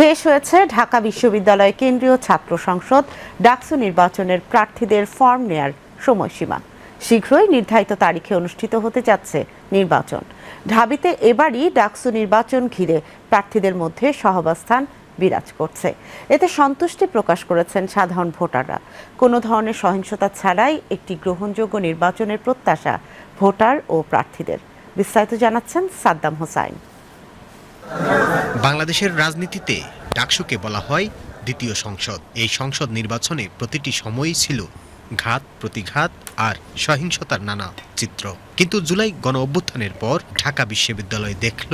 শেষ হয়েছে ঢাকা বিশ্ববিদ্যালয় কেন্দ্রীয় ছাত্র সংসদ। ডাকসু নির্বাচনের প্রার্থীদের ফর্ম নেয়ার সময়সীমা। শীঘ্রই নির্ধারিত তারিখে অনুষ্ঠিত হতে যাচ্ছে নির্বাচন। ঢাবিতে এবারই ডাকসু নির্বাচন ঘিরে প্রার্থীদের মধ্যে সহাবস্থান বিরাজ করছে। এতে সন্তুষ্টি প্রকাশ করেছেন সাধারণ ভোটাররা। কোনো ধরনের সহিংসতা ছাড়াই একটি গ্রহণযোগ্য নির্বাচনের প্রত্যাশা ভোটার ও প্রার্থীদের। বিস্তারিত জানাচ্ছেন সাদ্দাম হোসাইন। বাংলাদেশের রাজনীতিতে ডাকসুকে বলা হয় দ্বিতীয় সংসদ। এই সংসদ নির্বাচনে প্রতিটি সময়ই ছিল ঘাত, প্রতিঘাত আর সহিংসতার নানা চিত্র। কিন্তু জুলাই গণ অভ্যুত্থানের পর ঢাকা বিশ্ববিদ্যালয় দেখল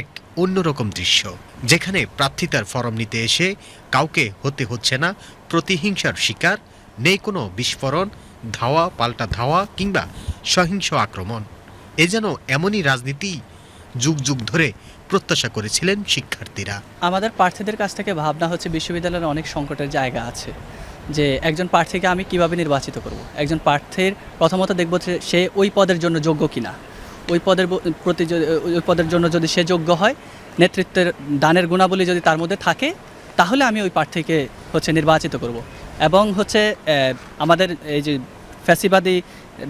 এক অন্যরকম দৃশ্য, যেখানে প্রার্থিতার ফরম নিতে এসে কাউকে হতে হচ্ছে না, প্রতিহিংসার শিকার, নেই কোনো বিস্ফোরণ, ধাওয়া, পাল্টা ধাওয়া কিংবা সহিংস আক্রমণ। এ যেন এমনই রাজনীতি যুগ যুগ ধরে প্রত্যাশা করেছিলেন শিক্ষার্থীরা। আমাদের প্রার্থীদের কাছ থেকে ভাবনা হচ্ছে বিশ্ববিদ্যালয়ের অনেক সংকটের জায়গা আছে, যে একজন প্রার্থীকে আমি কীভাবে নির্বাচিত করব? একজন প্রার্থীর প্রথমত দেখব যে সে ওই পদের জন্য যোগ্য কিনা। ওই পদের প্রতি ওই পদের জন্য যদি সে যোগ্য হয়, নেতৃত্বের দানের গুণাবলী যদি তার মধ্যে থাকে, তাহলে আমি ওই প্রার্থীকে হচ্ছে নির্বাচিত করব। এবং হচ্ছে আমাদের এই যে ফ্যাসিবাদী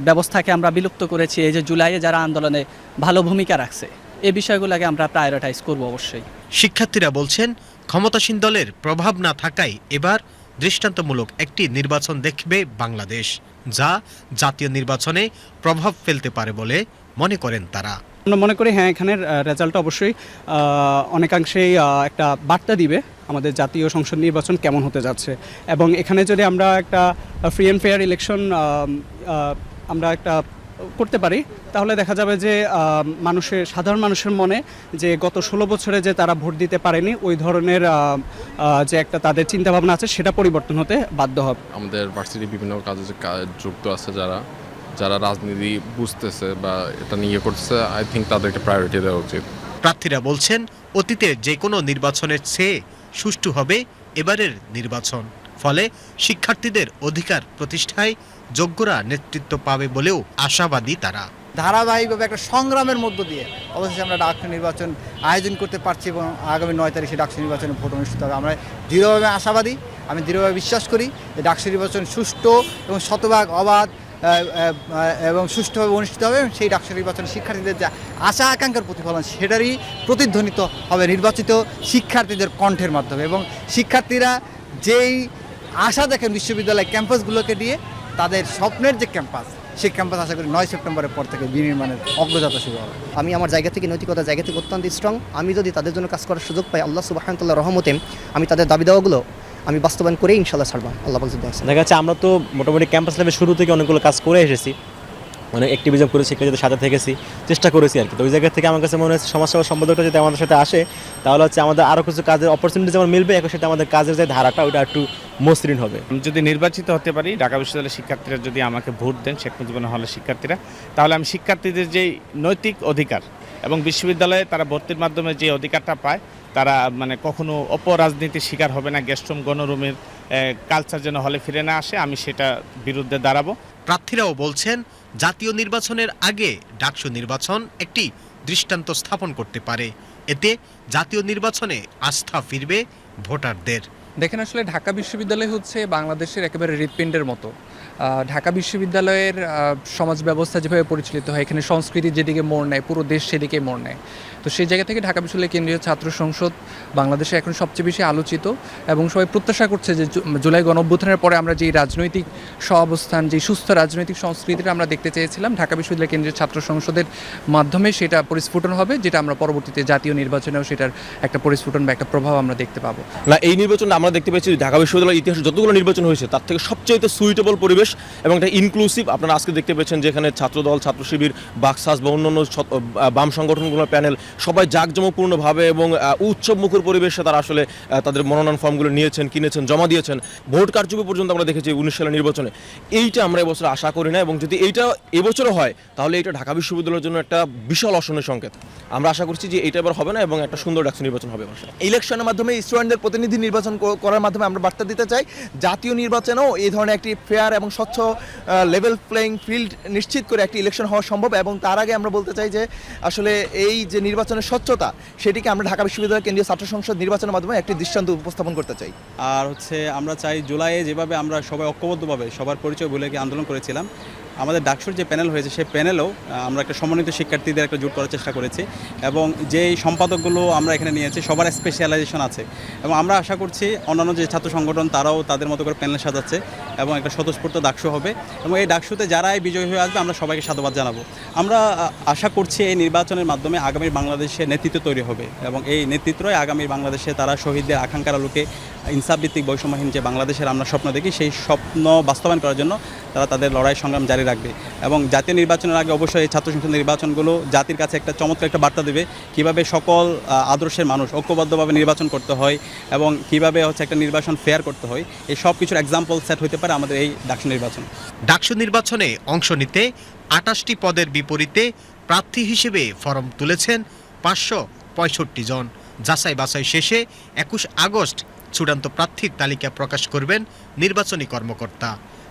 ব্যবস্থাকে আমরা বিলুপ্ত করেছি, এই যে জুলাইয়ে যারা আন্দোলনে ভালো ভূমিকা রাখছে এই বিষয়গুলোকে আমরা প্রায়োরিটাইজ করব অবশ্যই। শিক্ষার্থীরা বলছেন ক্ষমতাসীন দলের প্রভাব না থাকায় এবার দৃষ্টান্তমূলক একটি নির্বাচন দেখবে বাংলাদেশ যা জাতীয় নির্বাচনে প্রভাব ফেলতে পারে বলে মনে করেন তারা। আমরা মনে করি হ্যাঁ এখানের রেজাল্ট অবশ্যই অনেকাংশেই একটা বার্তা দিবে আমাদের জাতীয় সংসদ নির্বাচন কেমন হতে যাচ্ছে। এবং এখানে যদি আমরা একটা ফ্রি অ্যান্ড ফেয়ার ইলেকশন আমরা একটা করতে পারি তাহলে দেখা যাবে যে মানুষের সাধারণ মানুষের মনে যে গত ষোলো বছরে যে তারা ভোট দিতে পারেনি ওই ধরনের যে একটা তাদের চিন্তাভাবনা আছে সেটা পরিবর্তন হতে বাধ্য হবে। আমাদের ভার্সিটি বিভিন্ন কাজে যে যুক্ত আছে যারা যারা রাজনীতি বুঝতেছে বা এটা নিয়ে করছে আই থিঙ্ক তাদেরকে প্রায়োরিটি দেওয়া উচিত। প্রার্থীরা বলছেন অতীতে যে কোনো নির্বাচনের চেয়ে সুষ্ঠু হবে এবারের নির্বাচন। ফলে শিক্ষার্থীদের অধিকার প্রতিষ্ঠায় যোগ্যরা নেতৃত্ব পাবে বলেও আশাবাদী তারা। ধারাবাহিকভাবে একটা সংগ্রামের মধ্য দিয়ে অবশেষে আমরা ডাকসু নির্বাচন আয়োজন করতে পারছি এবং আগামী নয় তারিখে ডাকসু নির্বাচনে ভোট অনুষ্ঠিত হবে। আমরা দৃঢ়ভাবে আশাবাদী, আমি দৃঢ়ভাবে বিশ্বাস করি যে ডাকসু নির্বাচন সুষ্ঠু এবং শতভাগ অবাধ এবং সুষ্ঠুভাবে অনুষ্ঠিত হবে সেই ডাকসু নির্বাচনে শিক্ষার্থীদের যে আশা আকাঙ্ক্ষার প্রতিফলন সেটারই প্রতিধ্বনিত হবে নির্বাচিত শিক্ষার্থীদের কণ্ঠের মাধ্যমে এবং শিক্ষার্থীরা যেই আশা দেখেন বিশ্ববিদ্যালয় ক্যাম্পাসগুলোকে দিয়ে তাদের স্বপ্নের যে ক্যাম্পাস সেই ক্যাম্পাস আশা করি নয় সেপ্টেম্বরের পর থেকে বিনির্মাণের অগ্রযাত্রা শুরু হবে। আমি আমার জায়গা থেকে নৈতিকতা জায়গা থেকে অত্যন্ত স্ট্রং আমি যদি তাদের জন্য কাজ করার সুযোগ পাই আল্লাহ সুবাহতাল্লাহ রহমতে আমি তাদের দাবি দেওয়াগুলো আমি বাস্তবায়ন করেই ইনশাল্লাহ ছাড়বাম আল্লাহ বলতে দেখা যাচ্ছে আমরা তো মোটামুটি ক্যাম্পাস লাইফের শুরু থেকে অনেকগুলো কাজ করে এসেছি। মানে অ্যাক্টিভিজম করে শিক্ষার্থীদের সাথে থেকেছি চেষ্টা করেছি আর কি। তো ওই জায়গা থেকে আমার কাছে মনে হচ্ছে সমাজসেবা সম্পাদকটা যদি আমাদের সাথে আসে তাহলে হচ্ছে আমাদের আরও কিছু কাজের অপরচুনিটি যেমন মিলবে একই সাথে আমাদের কাজের যে ধারাটা ওটা একটু মসৃণ হবে। আমি যদি নির্বাচিত হতে পারি ঢাকা বিশ্ববিদ্যালয়ের শিক্ষার্থীরা যদি আমাকে ভোট দেন শেখ মুজিবুর হলের শিক্ষার্থীরা তাহলে আমি শিক্ষার্থীদের যে নৈতিক অধিকার এবং বিশ্ববিদ্যালয়ে তারা ভর্তির মাধ্যমে যে অধিকারটা পায় তারা মানে কখনো অপরাজনীতির শিকার হবে না গেস্টরুম গণরুমের কালচার যেন হলে ফিরে না আসে আমি সেটা বিরুদ্ধে দাঁড়াবো। প্রার্থীরাও বলছেন জাতীয় নির্বাচনের আগে ডাকসু নির্বাচন একটি দৃষ্টান্ত স্থাপন করতে পারে। এতে জাতীয় নির্বাচনে আস্থা ফিরবে ভোটারদের। দেখেন আসলে ঢাকা বিশ্ববিদ্যালয় হচ্ছে বাংলাদেশের একেবারে হৃৎপিণ্ডের মতো। ঢাকা বিশ্ববিদ্যালয়ের সমাজ ব্যবস্থা যেভাবে পরিচালিত হয়, এখানে সংস্কৃতি যেদিকে মোড় নেয়, পুরো দেশ সেদিকে মোড় নেয়। তো সেই জায়গা থেকে ঢাকা বিশ্ববিদ্যালয় কেন্দ্রীয় ছাত্র সংসদ বাংলাদেশে এখন সবচেয়ে বেশি আলোচিত এবং সবাই প্রত্যাশা করছে যে জুলাই গণঅভ্যুত্থানের পরে আমরা যে রাজনৈতিক সহাবস্থান যে সুস্থ রাজনৈতিক সংস্কৃতিটা আমরা দেখতে চেয়েছিলাম, ঢাকা বিশ্ববিদ্যালয় কেন্দ্রীয় ছাত্র সংসদের মাধ্যমে সেটা পরিস্ফুটন হবে, যেটা আমরা পরবর্তীতে জাতীয় নির্বাচনেও সেটার একটা পরিস্ফুটন বা একটা প্রভাব আমরা দেখতে পাবো। না, এই নির্বাচনে আমরা দেখতে পেয়েছি ঢাকা বিশ্ববিদ্যালয়ের ইতিহাসে যতগুলো নির্বাচন হয়েছে, তার থেকে সবচেয়ে সুইটেবল পরিবেশ এবং একটা ইনক্লুসিভ আপনারা আজকে দেখতে পেয়েছেন যেখানে ছাত্রদল, ছাত্র শিবির, বাকসাস বা অন্যান্য বাম সংগঠনগুলোর প্যানেল সবাই জাঁকজমকপূর্ণভাবে এবং উৎসবমুখর পরিবেশে তারা আসলে তাদের মনোনয়ন ফর্মগুলো নিয়েছেন, কিনেছেন, জমা দিয়েছেন। ভোট কারচুপি পর্যন্ত আমরা দেখেছি উনিশ সালের নির্বাচনে। এইটা আমরা এবছর আশা করি না এবং যদি এইটা এবছরও হয়, তাহলে এটা ঢাকা বিশ্ববিদ্যালয়ের জন্য একটা বিশাল অসনের সংকেত। আমরা আশা করছি যে এটা এবার হবে না এবং একটা সুন্দর ডাকসু নির্বাচন হবে ইলেকশনের মাধ্যমে স্টুডেন্টদের প্রতিনিধি নির্বাচন করার মাধ্যমে আমরা বার্তা দিতে চাই। জাতীয় নির্বাচনেও এই ধরনের একটি ফেয়ার এবং স্বচ্ছ লেভেল প্লেইং ফিল্ড নিশ্চিত করে একটি ইলেকশন হওয়া সম্ভব এবং তার আগে আমরা বলতে চাই যে আসলে এই যে নির্বাচনের স্বচ্ছতা, সেটিকে আমরা ঢাকা বিশ্ববিদ্যালয় কেন্দ্রীয় ছাত্র সংসদ নির্বাচনের মাধ্যমে একটি দৃষ্টান্ত উপস্থাপন করতে চাই। আর হচ্ছে আমরা চাই জুলাইয়ে যেভাবে আমরা সবাই ঐক্যবদ্ধভাবে সবার পরিচয় ভুলে গিয়ে আন্দোলন করেছিলাম আমাদের ডাকসুর যে প্যানেল হয়েছে, সেই প্যানেলেও আমরা একটা সমন্বিত শিক্ষার্থীদের একটা জোট করার চেষ্টা করেছি এবং যেই সম্পাদকগুলো আমরা এখানে নিয়েছি, সবার স্পেশালাইজেশন আছে। এবং আমরা আশা করছি অন্যান্য যে ছাত্র সংগঠন, তারাও তাদের মতো করে প্যানেল সাজাচ্ছে এবং একটা স্বতঃস্ফূর্ত ডাকসু হবে। এবং এই ডাকসুতে যারাই বিজয়ী হয়ে আসবে, আমরা সবাইকে সাধুবাদ জানাব। আমরা আশা করছি এই নির্বাচনের মাধ্যমে আগামী বাংলাদেশে নেতৃত্ব তৈরি হবে এবং এই নেতৃত্বই আগামী বাংলাদেশে তারা শহীদদের আকাঙ্ক্ষার আলোকে ইনসাফভিত্তিক বৈষম্যহীন যে বাংলাদেশের আমরা স্বপ্ন দেখি, সেই স্বপ্ন বাস্তবায়ন করার জন্য তারা তাদের লড়াই সংগ্রাম জারি রাখবে। এবং জাতীয় নির্বাচনের আগে অবশ্যই এই ছাত্র সংসদ নির্বাচনগুলো জাতির কাছে একটা চমৎকার একটা বার্তা দেবে, কীভাবে সকল আদর্শের মানুষ ঐক্যবদ্ধভাবে নির্বাচন করতে হয় এবং কীভাবে হচ্ছে একটা নির্বাচন ফেয়ার করতে হয়, এই সব কিছুর এক্সাম্পল সেট হতে পারে আমাদের এই ডাকসু নির্বাচন। ডাকসু নির্বাচনে অংশ নিতে আটাশটি পদের বিপরীতে প্রার্থী হিসেবে ফরম তুলেছেন পাঁচশো পঁয়ষট্টি জন। যাচাই বাছাই শেষে একুশ আগস্ট চূড়ান্ত প্রার্থীর তালিকা প্রকাশ করবেন নির্বাচনী কর্মকর্তা।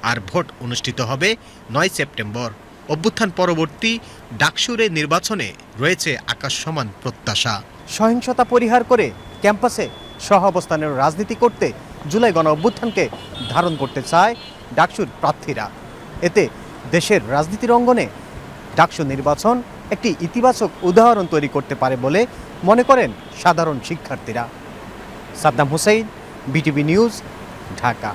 আর ভোট অনুষ্ঠিত হবে নয় সেপ্টেম্বর। অভ্যুত্থান পরবর্তী ডাকসুরে নির্বাচনে রয়েছে আকাশ সমান প্রত্যাশা। সহিংসতা পরিহার করে ক্যাম্পাসে সহ অবস্থানের রাজনীতি করতে জুলাই গণ অভ্যুত্থানকে ধারণ করতে চায় ডাকসুর প্রার্থীরা। এতে দেশের রাজনীতির অঙ্গনে ডাকসু নির্বাচন একটি ইতিবাচক উদাহরণ তৈরি করতে পারে বলে মনে করেন সাধারণ শিক্ষার্থীরা। Saddam Hussain BTV news Dhaka.